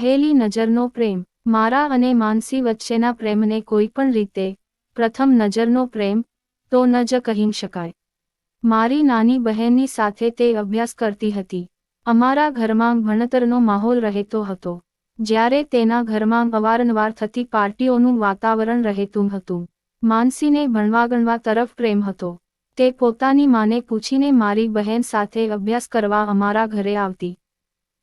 પહેલી નજરનો પ્રેમ, મારા અને માનસી વચ્ચેના પ્રેમને કોઈ પણ રીતે, પ્રથમ નજરનો પ્રેમ, તો ન જ કહી શકાય. મારી નાની બહેનની સાથે તે અભ્યાસ કરતી હતી. અમારા ઘરમાં ભણતરનો માહોલ રહેતો હતો. જ્યારે તેના ઘરમાં અવારનવાર થતી પાર્ટીઓનું વાતાવરણ રહેતું હતું. માનસીને ભણવા ગણવા તરફ પ્રેમ હતો. તે પોતાની માને પૂછીને મારી બહેન સાથે અભ્યાસ કરવા અમારા ઘરે આવતી.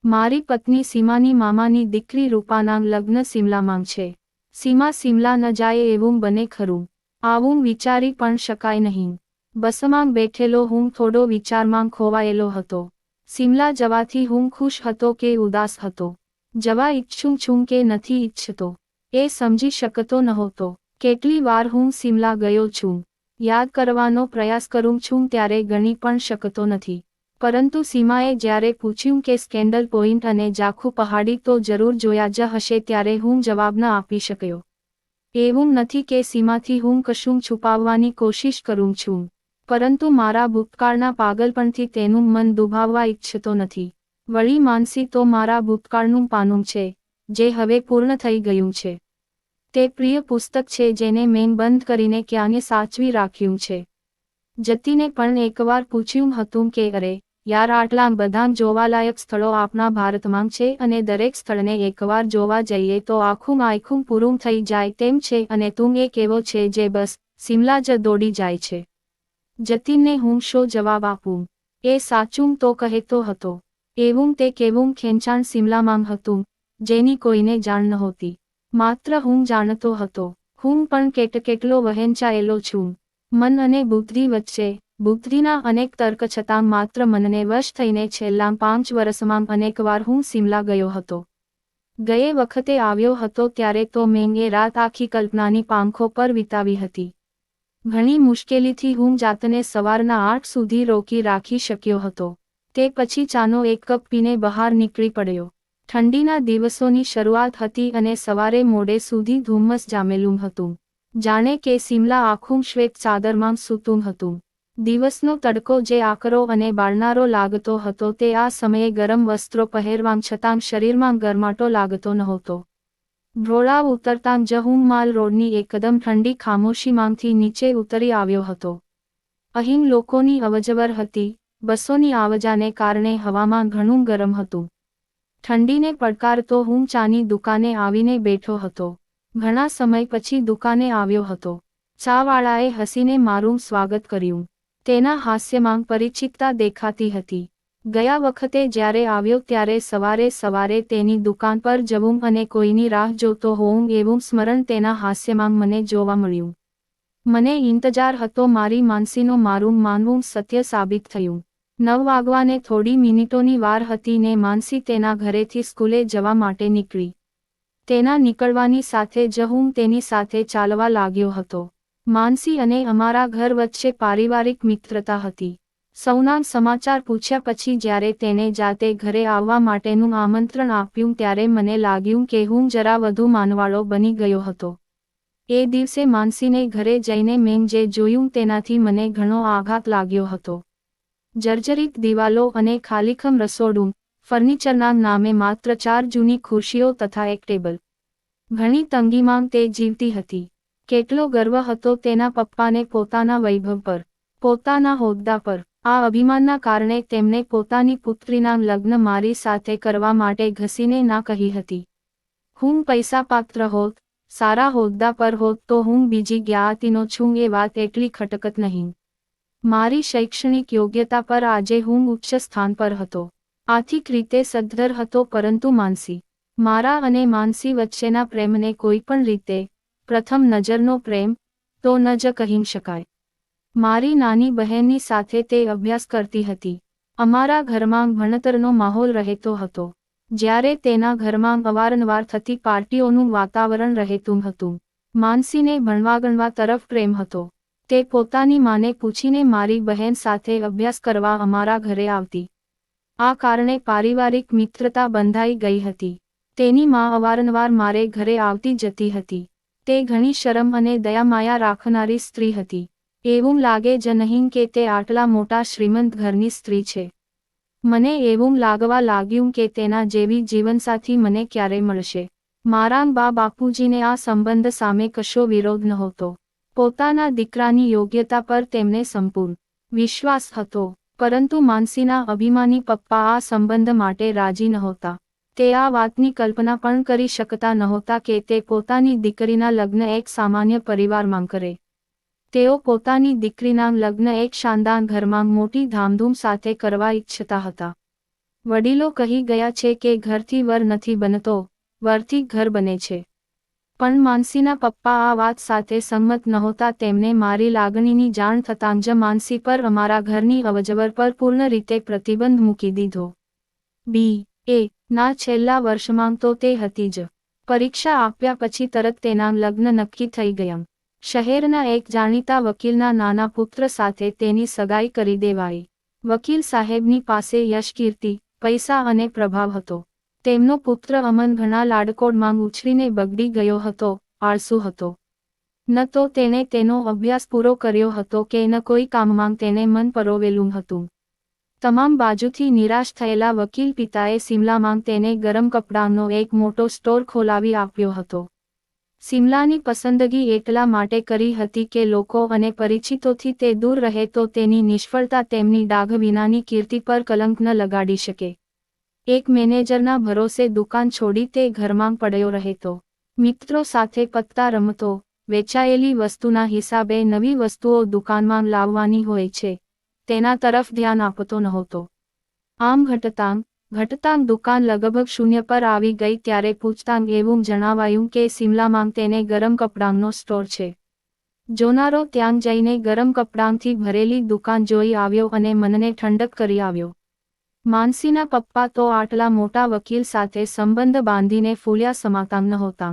મારી પત્ની સીમાની મામાની દીકરી રૂપાના લગ્ન સિમલામાં છે. સીમા સિમલા ન જાય એવું બને ખરું. આવું વિચારી પણ શકાય નહીં. બસમાં બેઠેલો હું થોડો વિચારમાં ખોવાયેલો હતો. સિમલા જવાથી હું ખુશ હતો કે ઉદાસ હતો. જવા ઈચ્છું છું કે નથી ઈચ્છતો. એ સમજી શકતો નહોતો. કેટલી વાર હું સિમલા ગયો છું. યાદ કરવાનો પ્રયાસ કરું છું ત્યારે ગણી પણ શકતો નથી. પરંતુ સીમાએ જ્યારે પૂછ્યું કે સ્કેન્ડલ પોઈન્ટ અને જાખુ પહાડી તો જરૂર જોયા જ હશે ત્યારે હું જવાબ ન આપી શક્યો. એવું નથી કે સીમાથી હું કશું છુપાવવાની કોશિશ કરું છું, પરંતુ મારા ભૂતકાળના પાગલપણથી તેનું મન દુભાવવા ઈચ્છતો નથી. વળી માનસી તો મારા ભૂતકાળનું પાનું છે, જે હવે પૂર્ણ થઈ ગયું છે. તે પ્રિય પુસ્તક છે જેને મેં બંધ કરીને ક્યાંને સાચવી રાખ્યું છે. જતીને પણ એકવાર પૂછ્યું હતું કે અરે યાર આટલા બધા જોવાલાયક સ્થળો આપણા ભારતમાં છે અને દરેક સ્થળને એકવાર જોવા જઈએ તો આખું આખું પૂરું થઈ જાય તેમ છે અને તું એક એવો છે જે બસ સિમલા જ દોડી જાય છે. જતીનને હું શો જવાબ આપું? એ સાચું તો કહેતો હતો. એવું તે કેવું ખેંચાણ સિમલામાં હતું, જેની કોઈને જાણ નહોતી. માત્ર હું જાણતો હતો. હું પણ કેટ કેટલો વહેંચાયેલો છું. મન અને બુદ્ધિ વચ્ચે બુદ્ધિના અનેક તર્ક છતાં માત્ર મનને વશ થઈને છેલ્લા પાંચ વર્ષમાં અનેકવાર હું સિમલા ગયો હતો. ગયે વખતે આવ્યો હતો ત્યારે તો મેં એ રાત આખી કલ્પનાની પાંખો પર વિતાવી હતી. ઘણી મુશ્કેલીથી હું જાતને સવારના આઠ સુધી રોકી રાખી શક્યો હતો. તે પછી ચાનો એક કપ પીને બહાર નીકળી પડ્યો. ઠંડીના દિવસોની શરૂઆત હતી અને સવારે મોડે સુધી ધુમ્મસ જામેલું હતું. જાણે કે સિમલા આખું શ્વેત ચાદરમાં સૂતું હતું. દિવસનો તડકો જે આકરો અને બાળનારો લાગતો હતો તે આ સમયે ગરમ વસ્ત્રો પહેરવામ છતાં શરીરમાં ગરમાટો લાગતો નહોતો. ભ્રોળાવ ઉતરતાં જ હું માલ રોડની એકદમ ઠંડી ખામોશીમાંથી નીચે ઉતરી આવ્યો હતો. અહીં લોકોની અવજવર હતી, બસોની આવજાને કારણે હવામાં ઘણું ગરમ હતું. ઠંડીને પડકારતો હું ચાની દુકાને આવીને બેઠો હતો. ઘણા સમય પછી દુકાને આવ્યો હતો. ચાવાળાએ હસીને મારું સ્વાગત કર્યું. તેના હાસ્યમાં પરિચિતતા દેખાતી હતી. ગયા વખતે જ્યારે આવ્યો ત્યારે સવારે સવારે તેની દુકાન પર જવું અને કોઈની રાહ જોતો હોઉં એવું સ્મરણ તેના હાસ્યમાં મને જોવા મળ્યું. મને ઇંતજાર હતો મારી માનસીનો મારું માનવું સત્ય સાબિત થયું. નવ વાગવાને થોડી મિનિટોની વાર હતી ને માનસી તેના ઘરેથી સ્કૂલે જવા માટે નીકળી. તેના નીકળવાની સાથે જ હું તેની સાથે ચાલવા લાગ્યો હતો. માનસી અને અમારા ઘર વચ્ચે પારિવારિક મિત્રતા હતી. સૌના સમાચાર પૂછ્યા પછી જ્યારે તેને જાતે ઘરે આવવા માટેનું આમંત્રણ આપ્યું ત્યારે મને લાગ્યું કે હું જરા વધુ માનવાળો બની ગયો હતો. એ દિવસે માનસીને ઘરે જઈને મેં જે જોયું તેનાથી મને ઘણો આઘાત લાગ્યો હતો. જર્જરિત દિવાલો અને ખાલીખમ રસોડું, ફર્નિચરના નામે માત્ર ચાર જૂની ખુરશીઓ તથા એક ટેબલ. ઘણી તંગીમાં તે જીવતી હતી. કેટલો ગર્વ હતો તેના પપ્પાને પોતાના વૈભવ પર, પોતાના હોદ્દા પર, આ અભિમાનના કારણે તેમણે પોતાની પુત્રીના લગ્ન મારી સાથે કરવા માટે ઘસીને ના કહી હતી. હું પૈસા પાત્ર હોત, સારા હોદ્દા પર હોત તો હું બીજી જ્ઞાતિનો છું એ વાત એટલી ખટકત નહીં. મારી શૈક્ષણિક યોગ્યતા પર આજે હું ઉચ્ચ સ્થાન પર હતો. આર્થિક રીતે સદ્ધર હતો પરંતુ માનસી, મારા અને માનસી વચ્ચેના પ્રેમને કોઈ પણ રીતે પ્રથમ નજરનો પ્રેમ, તો ન જ કહી શકાય. મારી નાની બહેનની સાથે તે અભ્યાસ કરતી હતી. અમારા ઘરમાં ભણતરનો માહોલ રહેતો હતો. જ્યારે તેના ઘરમાં અવારનવાર થતી પાર્ટીઓનું વાતાવરણ રહેતું હતું. માનસીને ભણવા ગણવા તરફ પ્રેમ હતો. તે પોતાની માને પૂછીને મારી બહેન સાથે અભ્યાસ કરવા અમારા ઘરે આવતી. આ કારણે પારિવારિક મિત્રતા બંધાઈ ગઈ હતી. તેની મા અવારનવાર મારે ઘરે આવતી જતી હતી. તે ઘણી શરમ અને દયામાયા રાખનારી સ્ત્રી હતી. એવું લાગે જ નહીં કે તે આટલા મોટા શ્રીમંત ઘરની સ્ત્રી છે. મને એવું લાગવા લાગ્યું કે તેના જેવી જીવનસાથી મને ક્યારે મળશે. મારા બા બાપુજીને આ સંબંધ સામે કશો વિરોધ નહોતો. પોતાના દીકરાની યોગ્યતા પર તેમને સંપૂર્ણ વિશ્વાસ હતો, પરંતુ માનસીના અભિમાની પપ્પા આ સંબંધ માટે રાજી નહોતા. તે આ વાતની કલ્પના પણ કરી શકતા નહોતા કે તે પોતાની દીકરીના લગ્ન એક સામાન્ય પરિવારમાં કરે. તેઓ પોતાની દીકરીના લગ્ન એક શાનદાર ઘરમાં મોટી ધામધૂમ સાથે કરવા ઈચ્છતા હતા. વડીલો કહી ગયા છે કે ઘરથી વર નથી બનતો, વરથી ઘર બને છે. પણ માનસીના પપ્પા આ વાત સાથે સંમત નહોતા, તેમને મારી લાગણીની જાણ થતાં જ માનસી પર અમારા ઘરની અવજવર પર પૂર્ણ રીતે પ્રતિબંધ મૂકી દીધો. બી. એ. ના છેલ્લા વર્ષમાં તો તે હતી જ. પરીક્ષા આપ્યા પછી તરત તેના લગ્ન નક્કી થઈ ગયા શહેરના એક જાણીતા વકીલના નાના પુત્ર સાથે તેની સગાઈ કરી દેવાઈ. વકીલ સાહેબની પાસે યશ, કીર્તિ, પૈસા અને પ્રભાવ હતો. તેમનો પુત્ર અમન ઘણા લાડકોડમાં ઉછરીને બગડી ગયો હતો, આળસુ હતો. ન તો તેણે તેનો અભ્યાસ પૂરો કર્યો હતો કે ન કોઈ કામમાં તેને મન પરોવેલું હતું. તમામ બાજુથી નિરાશ થયેલા વકીલ પિતાએ સિમલામાં તેને ગરમ કપડાંનો એક મોટો સ્ટોર ખોલાવી આપ્યો હતો. સિમલાની પસંદગી એટલા માટે કરી હતી કે લોકો અને પરિચિતોથી તે દૂર રહે તો તેની નિષ્ફળતા તેમની ડાઘ વિનાની કીર્તિ પર કલંક ન લગાડી શકે. એક મેનેજરના ભરોસે દુકાન છોડી તે ઘરમાં પડ્યો રહેતો. મિત્રો સાથે પત્તા રમતો, વેચાયેલી વસ્તુના હિસાબે નવી વસ્તુઓ દુકાનમાં લાવવાની હોય છે. તેના તરફ ધ્યાન આપતો નહોતો. આમ ઘટતાંગ ઘટતાંગ દુકાન લગભગ શૂન્ય પર આવી ગઈ ત્યારે પૂછતાંગ એવું જણાવાયું કે સિમલામાં તેને ગરમ કપડાંનો સ્ટોર છે. જોનારો ત્યાં જઈને ગરમ કપડાંથી ભરેલી દુકાન જોઈ આવ્યો અને મનને ઠંડક કરી આવ્યો. માનસીના પપ્પા તો આટલા મોટા વકીલ સાથે સંબંધ બાંધીને ફૂલ્યા સમાતા નહોતા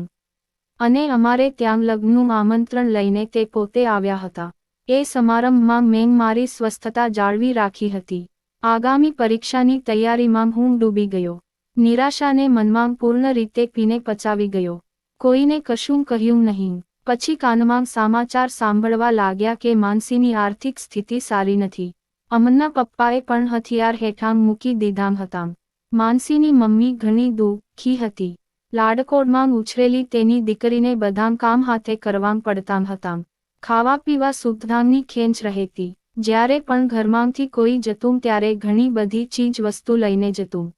અને અમારે ત્યાં લગ્નનું આમંત્રણ લઈને તે પોતે આવ્યા હતા. એ સમારંભમાં મેં મારી સ્વસ્થતા જાળવી રાખી હતી. આગામી પરીક્ષાની તૈયારીમાં હું ડૂબી ગયો. નિરાશાને મનમાં પૂર્ણ રીતે પીને પચાવી ગયો. કોઈને કશું કહ્યું નહીં. પછી કાનમાં સમાચાર સાંભળવા લાગ્યા કે માનસીની આર્થિક સ્થિતિ સારી નથી. અમનના પપ્પાએ પણ હથિયાર હેઠાં મૂકી દીધામ હતાં. માનસીની મમ્મી ઘણી દુઃખી હતી. લાડકોડમાં ઉછરેલી તેની દીકરીને બધામ કામ હાથે કરવાં પડતાં હતાં. ખાવા પીવા સુખધામની ખેંચ રહેતી. જ્યારે પણ ઘરમાંથી કોઈ જતું ત્યારે ઘણી બધી ચીજ વસ્તુ લઈને જતું.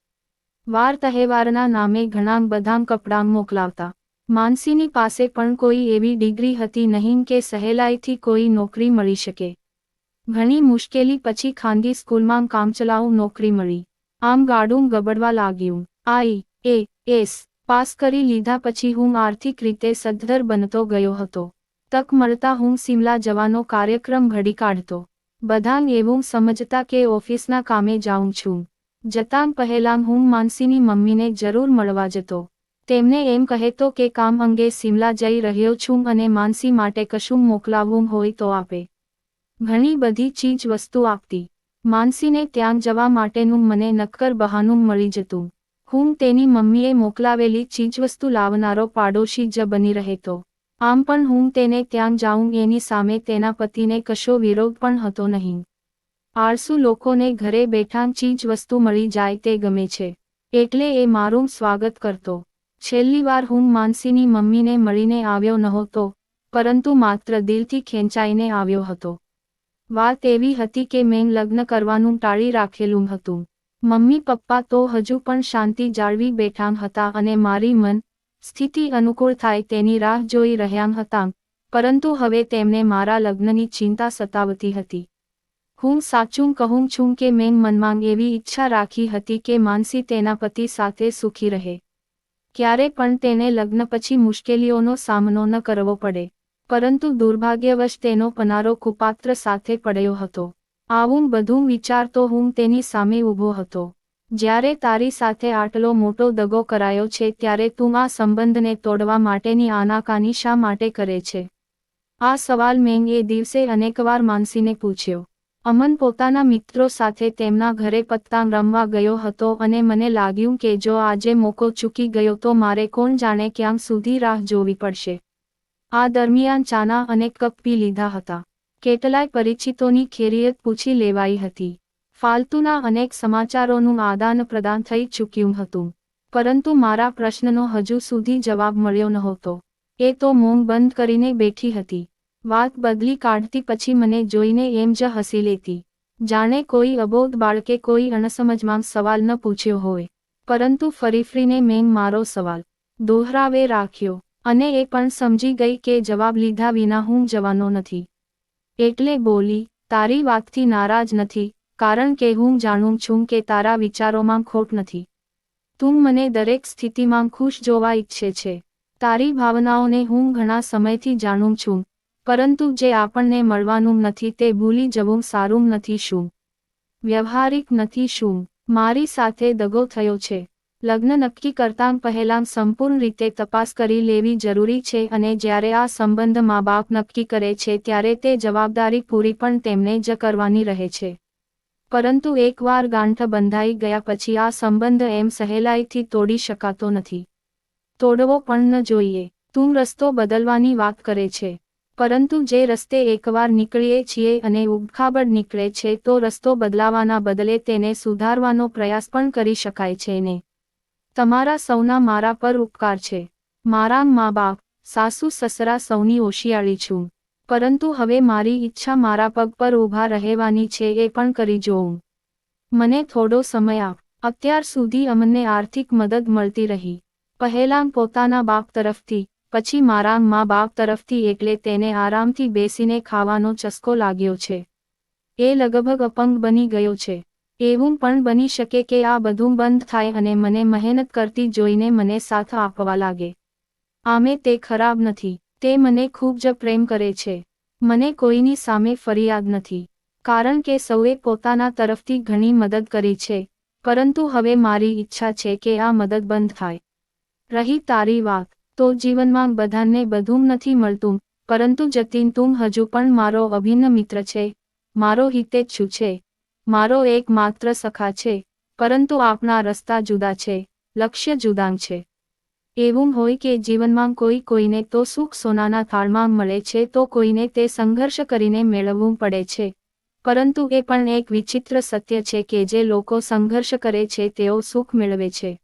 વાર તહેવારના નામે ઘણા બધામ કપડાં મોકલાવતા. માનસીની પાસે પણ કોઈ એવી ડિગ્રી હતી નહીં કે સહેલાઈથી કોઈ નોકરી મળી શકે. ઘણી મુશ્કેલી પછી ખાનગી સ્કૂલમાં કામચલાઉ નોકરી મળી. આમ ગાડું ગબડવા લાગ્યું. આઈ. એ. એસ. પાસ કરી લીધા પછી હું આર્થિક રીતે સદ્ધર બનતો ગયો હતો. તક મળતા હું સિમલા જવાનો કાર્યક્રમ ઘડી કાઢતો. બધાન એવું સમજતા કે ઓફિસના કામે જાઉં છું. જતાં પહેલાં હું માનસીની મમ્મીને જરૂર મળવા જતો. તેમને એમ કહેતો કે કામ અંગે સિમલા જઈ રહ્યો છું અને માનસી માટે કશું મોકલાવવું હોય તો આપે. ઘણી બધી ચીજ વસ્તુ આપતી. માનસીને ત્યાં જવા માટેનું મને નક્કર બહાનું મળી જતું. હું તેની મમ્મીએ મોકલાવેલી ચીજવસ્તુ લાવનારો પાડોશી જ બની રહેતો. આમ પણ હું તેને ત્યાં જાઉં, એની સામે તેના પતિને કશો વિરોધ પણ હતો નહીં. આળસુ લોકોને ઘરે બેઠાં ચીજ વસ્તુ મળી જાય તે ગમે છે. એટલે એ મારું સ્વાગત કરતો. છેલ્લી વાર હું માનસીની મમ્મીને મળીને આવ્યો નહોતો, પરંતુ માત્ર દિલથી ખેંચાઈને આવ્યો હતો. વાત એવી હતી કે મેં લગ્ન કરવાનું ટાળી રાખેલું હતું. મમ્મી પપ્પા તો હજુ પણ શાંતિ જાળવી બેઠાં હતા અને મારી મન સ્થિતિ અનુકૂળ થાય તેની રાહ જોઈ રહ્યા હતા, પરંતુ હવે તેમને મારા લગ્નની ચિંતા સતાવતી હતી. હું સાચું કહું છું કે મેં મનમાં એવી ઈચ્છા રાખી હતી કે માનસી તેના પતિ સાથે સુખી રહે. ક્યારે પણ તેને લગ્ન પછી મુશ્કેલીઓનો સામનો ન કરવો પડે, પરંતુ દુર્ભાગ્યવશ તેનો પનારો કુપાત્ર સાથે પડ્યો હતો. આવું બધું વિચારતો હું તેની સામે ઊભો હતો. જ્યારે તારી સાથે આટલો મોટો દગો કરાયો છે ત્યારે તું આ સંબંધને તોડવા માટેની આનાકાની શા માટે કરે છે? આ સવાલ મેં એ દિવસે અનેકવાર માનસીને પૂછ્યો. અમન પોતાના મિત્રો સાથે તેમના ઘરે પત્તા રમવા ગયો હતો અને મને લાગ્યું કે જો આજે મોકો ચૂકી ગયો તો મારે કોણ જાણે ક્યાં સુધી રાહ જોવી પડશે. આ દરમિયાન ચાના અને કપ પી લીધા હતા. કેટલાય પરિચિતોની ખેરિયત પૂછી લેવાઈ હતી. ફાલતુના અનેક સમાચારોનું આદાન પ્રદાન થઈ ચૂક્યું હતું. પરંતુ મારા પ્રશ્નનો હજુ સુધી જવાબ મળ્યો નહોતો. એ તો મૌન બંધ કરીને બેઠી હતી. વાત બદલી કાઢતી પછી મને જોઈને એમ જ હસી લેતી. જાણે કોઈ અબોધ બાળકે કોઈ અણસમજમાં સવાલ ન પૂછ્યો હોય. પરંતુ ફરી ફરીને મેં મારો સવાલ દોહરાવે રાખ્યો અને એ પણ સમજી ગઈ કે જવાબ લીધા વિના હું જવાનો નથી. એટલે બોલી, તારી વાતથી નારાજ નથી કારણ કે હું જાણું છું કે તારા વિચારોમાં ખોટ નથી. તું મને દરેક સ્થિતિમાં ખુશ જોવા ઈચ્છે છે. તારી ભાવનાઓને હું ઘણા સમયથી જાણું છું, પરંતુ જે આપણને મળવાનું નથી તે ભૂલી જવું સારું નથી શું? વ્યવહારિક નથી શું? મારી સાથે દગો થયો છે. લગ્ન નક્કી કરતાં પહેલાં સંપૂર્ણ રીતે તપાસ કરી લેવી જરૂરી છે અને જ્યારે આ સંબંધ મા બાપ નક્કી કરે છે ત્યારે તે જવાબદારી પૂરી પણ તેમને જ કરવાની રહે છે. પરંતુ એકવાર ગાંઠ બંધાઈ ગયા પછી આ સંબંધ એમ સહેલાઈથી તોડી શકાતો નથી. તોડવો પણ ન જોઈએ. તું રસ્તો બદલવાની વાત કરે છે. પરંતુ જે રસ્તે એકવાર નીકળીએ છીએ અને ઉબખાબડ નીકળે છે તો રસ્તો બદલાવાના બદલે તેને સુધારવાનો પ્રયાસ પણ કરી શકાય છે ને. તમારા સૌના મારા પર ઉપકાર છે. મારા મા બાપ, સાસુ, સસરા સૌની ઓશિયાળી છું. પરંતુ હવે મારી ઈચ્છા મારા પગ પર ઊભા રહેવાની છે એ પણ કરી જોઉં. મને થોડો સમય આપ. અત્યાર સુધી અમને આર્થિક મદદ મળતી રહી. પહેલાં પોતાના બાપ તરફથી, પછી મારા મા બાપ તરફથી એટલે તેને આરામથી બેસીને ખાવાનો ચસ્કો લાગ્યો છે. એ લગભગ અપંગ બની ગયો છે. એવું પણ બની શકે કે આ બધું બંધ થાય અને મને મહેનત કરતી જોઈને મને સાથ આપવા લાગે. આમે તે ખરાબ નથી. તે મને ખૂબ જ પ્રેમ કરે છે. મને કોઈની સામે ફરિયાદ નથી, કારણ કે સૌએ પોતાના તરફથી ઘણી મદદ કરી છે, પરંતુ હવે મારી ઈચ્છા છે કે આ મદદ બંધ થાય. રહી તારી વાત, તો જીવનમાં બધાને બધું નથી મળતું, પરંતુ જતીન તું હજુ પણ મારો અભિન્ન મિત્ર છે, મારો હિતેચ્છુ છે મારો એક માત્ર સખા છે, પરંતુ આપણા રસ્તા જુદા છે, લક્ષ્ય જુદાંગ છે. એવું હોય કે જીવનમાં કોઈ કોઈને તો સુખ સોનાના થાળમાં મળે છે તો કોઈને તે સંઘર્ષ કરીને મેળવવું પડે છે. પરંતુ એ પણ એક વિચિત્ર સત્ય છે કે જે લોકો સંઘર્ષ કરે છે તેઓ સુખ મેળવે છે.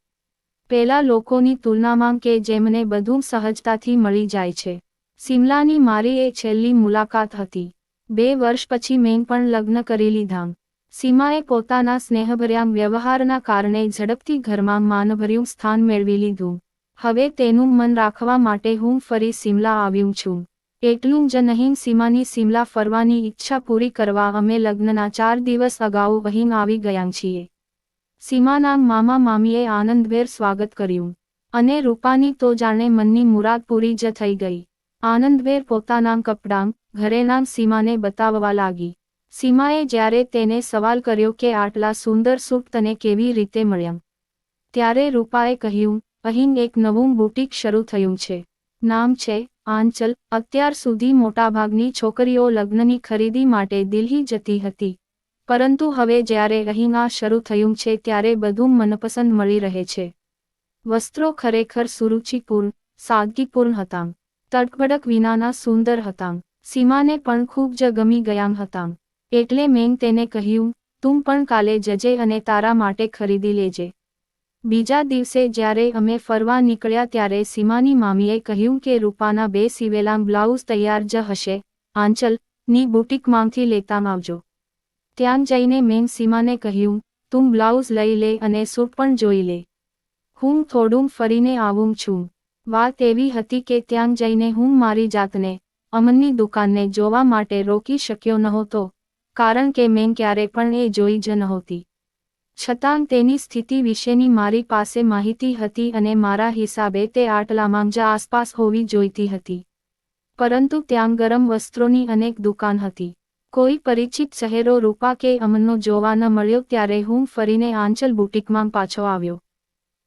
પેલા લોકોની તુલનામાં કે જેમને બધું સહજતાથી મળી જાય છે. સિમલાની મારી એ છેલ્લી મુલાકાત હતી. બે વર્ષ પછી મેં પણ લગ્ન કરી લીધા. સીમાએ પોતાના સ્નેહભર્યા વ્યવહારના કારણે ઝડપથી ઘરમાં માનભર્યું સ્થાન મેળવી લીધું. હવે તેનું મન રાખવા માટે હું ફરી સિમલા આવ્યું છું. એટલું જ નહીં, સીમાની સિમલા ફરવાની ઈચ્છા પૂરી કરવા અમે લગ્નના ચાર દિવસ અગાઉ અહીં આવી ગયા છીએ. સીમાના મામા મામીએ આનંદભેર સ્વાગત કર્યું. અને રૂપાની તો જાણે મનની મુરાદ પૂરી જ થઈ ગઈ. આનંદભેર પોતાના કપડાં, ઘરેના સીમાને બતાવવા લાગી. સીમાએ જ્યારે તેને સવાલ કર્યો કે આટલા સુંદર સૂટ તને કેવી રીતે મળ્યા? ત્યારે રૂપાએ કહ્યું અહીં એક નવું બુટીક શરૂ થયું છે. નામ છે આંચલ. અત્યાર સુધી મોટાભાગની છોકરીઓ લગ્નની ખરીદી માટે દિલ્હી જતી હતી. પરંતુ હવે જ્યારે અહીં શરૂ થયું છે ત્યારે બધું મનપસંદ મળી રહે છે. વસ્ત્રો ખરેખર સુરુચિપૂર્ણ, સાદગીપૂર્ણ હતા. તડકબડક વિનાના સુંદર હતા. સીમાને પણ ખૂબ જ ગમી ગયા હતા. એટલે મેં તેને કહ્યું, તું પણ કાલે જજે અને તારા માટે ખરીદી લેજે. બીજા દિવસે જ્યારે અમે ફરવા નીકળ્યા ત્યારે સીમાની મામીએ કહ્યું કે રૂપાના બે સિવેલા બ્લાઉઝ તૈયાર જ હશે. આંચલની બુટીકમાંથી લેતા આવજો. ત્યાં જઈને મેં સીમાને કહ્યું, તું બ્લાઉઝ લઈ લે અને સૂટ પણ જોઈ લે. હું થોડું ફરીને આવું છું. વાત એવી હતી કે ત્યાં જઈને હું મારી જાતને અમનની દુકાનને જોવા માટે રોકી શક્યો નહોતો, કારણ કે મેં ક્યારે પણ એ જોઈ જ નહોતી. છતાં તેની સ્થિતિ વિશેની મારી પાસે માહિતી હતી અને મારા હિસાબે તે આટલામાં જ આસપાસ હોવી જોઈતી હતી. પરંતુ ત્યાં ગરમ વસ્ત્રોની અનેક દુકાન હતી. કોઈ પરિચિત શહેરો રૂપા કે અમનનો જોવા ન મળ્યો ત્યારે હું ફરીને આંચલ બુટીકમાં પાછો આવ્યો.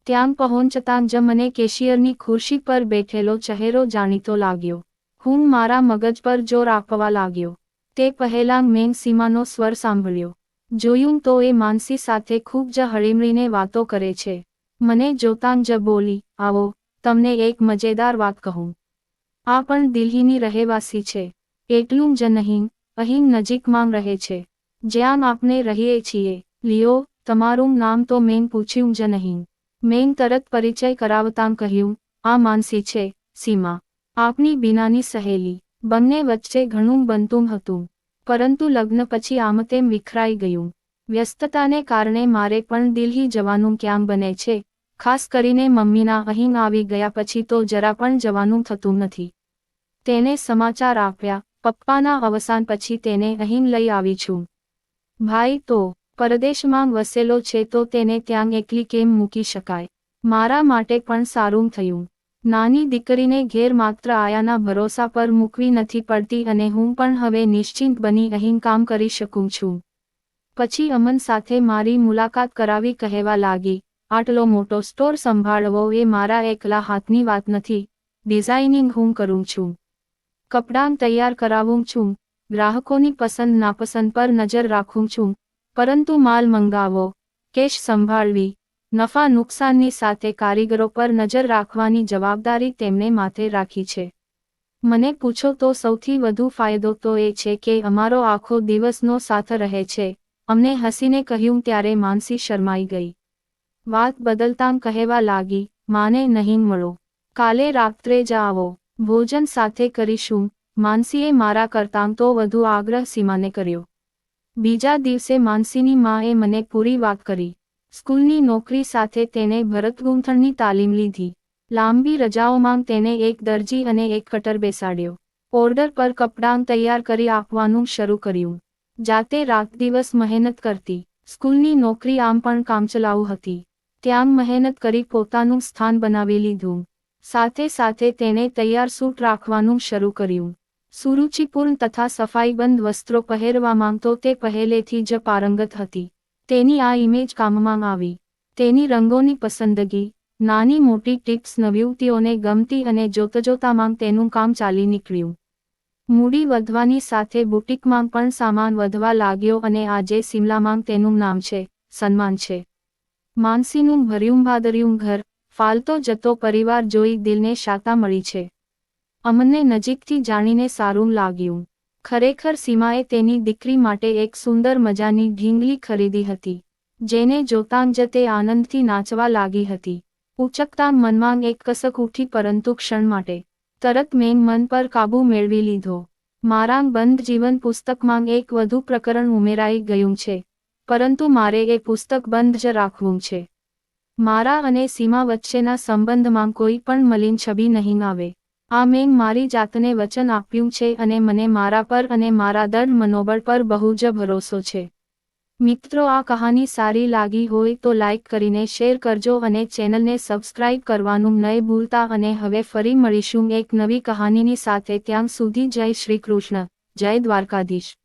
ત્યાં પહોંચતાં જ મને કેશિયરની ખુરશી પર બેઠેલો ચહેરો જાણીતો લાગ્યો. હું મારા મગજ પર જોર આપવા લાગ્યો. તે પહેલાં મેં સીમાનો સ્વર સાંભળ્યો. જોયું તો એ માનસી સાથે ખૂબ જ હળીમળીને વાતો કરે છે. મને જોતાં જ બોલી, આવો, તમને એક મજેદાર વાત કહું. આ પણ દિલ્હીની રહેવાસી છે. એટલું જ નહીં, અહીં નજીકમાં રહે છે. જ્યાં આપણે રહીએ છીએ. લિયો, તમારું નામ તો મેં પૂછ્યું જ નહીં. મેં તરત પરિચય કરાવતાં કહ્યું, આ માનસી છે, સીમા. આપની બીનાની સહેલી. બંને વચ્ચે ઘણું બનતું હતું. પરંતુ લગ્ન પછી આમ તેમ વિખરાઈ ગયું. વ્યસ્તતાને કારણે મારે પણ દિલ્હી જવાનું ક્યાં બને છે? ખાસ કરીને મમ્મીના અહીં આવી ગયા પછી તો જરા પણ જવાનું થતું નથી. તેને સમાચાર આપ્યા, પપ્પાના અવસાન પછી તેને અહીં લઈ આવી છું. ભાઈ, તો પરદેશમાં વસેલો છે તો તેને ત્યાં એકલી કેમ મૂકી શકાય? મારા માટે પણ સારું થયું. નાની દીકરીને ઘેર માત્ર આયાના ભરોસા પર મૂકવી નથી પડતી અને હું પણ હવે નિશ્ચિંત બની અહીં કામ કરી શકું છું. પછી અમન સાથે મારી મુલાકાત કરાવી કહેવા લાગી, આટલો મોટો સ્ટોર સંભાળવો એ મારા એકલા હાથની વાત નથી, ડિઝાઇનિંગ હું કરું છું. કપડાં તૈયાર કરાવું છું, ગ્રાહકોની પસંદ નાપસંદ પર નજર રાખું છું, પરંતુ માલ મંગાવો, કેશ સંભાળવી નફા નુકસાનની સાથે કારીગરો પર નજર રાખવાની જવાબદારી તેમને માથે રાખી છે. મને પૂછો તો સૌથી વધુ ફાયદો તો એ છે કે અમારો આખો દિવસનો સાથ રહે છે. અમને હસીને કહ્યું ત્યારે માનસી શરમાઈ ગઈ. વાત બદલતામ કહેવા લાગી, માને નહીં મળો. કાલે રાત્રે જ આવો. ભોજન સાથે કરીશું. માનસીએ મારા કરતાં તો વધુ આગ્રહ સીમાને કર્યો. બીજા દિવસે માનસીની માએ મને પૂરી વાત કરી. સ્કૂલની નોકરી સાથે તેને ભરતગૂંથણની તાલીમ લીધી. લાંબી રજાઓમાં તેને એક દરજી અને એક કટર બેસાડ્યો. ઓર્ડર પર કપડાં તૈયાર કરી આપવાનું શરૂ કર્યું. જાતે રાત દિવસ મહેનત કરતી. સ્કૂલની નોકરી આમ પણ કામચલાઉ હતી. ત્યાં મહેનત કરી પોતાનું સ્થાન બનાવી લીધું. સાથે સાથે તેણે તૈયાર સૂટ રાખવાનું શરૂ કર્યું. સુરુચિપૂર્ણ તથા સફાઈબંધ વસ્ત્રો પહેરવા માંગતો તે પહેલેથી જ પારંગત હતી. તેની આ ઇમેજ કામમાં આવી. તેની રંગોની પસંદગી, નાની મોટી ટિપ્સ નવયુવતીઓને ગમતી અને જોતજોતામાં તેનું કામ ચાલી નીકળ્યું. મૂડી વધવાની સાથે બુટિકમાં પણ સામાન વધવા લાગ્યો અને આજે સિમલામાં તેનું નામ છે, સન્માન છે. માનસીનું ભર્યું ભાદર્યું ઘર, ફાલતો જતો પરિવાર જોઈ દિલને શાતા મળી છે. અમને નજીકથી જાણીને સારું લાગ્યું. ખરેખર સીમાએ તેની દીકરી માટે એક સુંદર મજાની ઢીંગલી ખરીદી હતી, જેને જોતાં જ તે આનંદથી નાચવા લાગી હતી. ઉચકતા મનમાં એક કસક ઉઠી પરંતુ ક્ષણ માટે, તરત મેં મન પર કાબૂ મેળવી લીધો. મારા બંધ જીવન પુસ્તકમાં એક વધુ પ્રકરણ ઉમેરાઈ ગયું છે, પરંતુ મારે એ પુસ્તક બંધ જ રાખવું છે. મારા અને સીમા વચ્ચેના સંબંધમાં કોઈ પણ મલિન છબી નહીં આવે. આ મેં મારી જાતને વચન આપ્યું છે અને મને મારા પર અને મારા દર્દ મનોબળ પર બહુ જ ભરોસો છે. મિત્રો, આ કહાની સારી લાગી હોય તો લાઇક કરીને શેર કરજો અને ચેનલને સબસ્ક્રાઇબ કરવાનું નહીં ભૂલતા અને હવે ફરી મળીશું એક નવી કહાનીની સાથે. ત્યાં સુધી જય શ્રી કૃષ્ણ. જય દ્વારકાધીશ.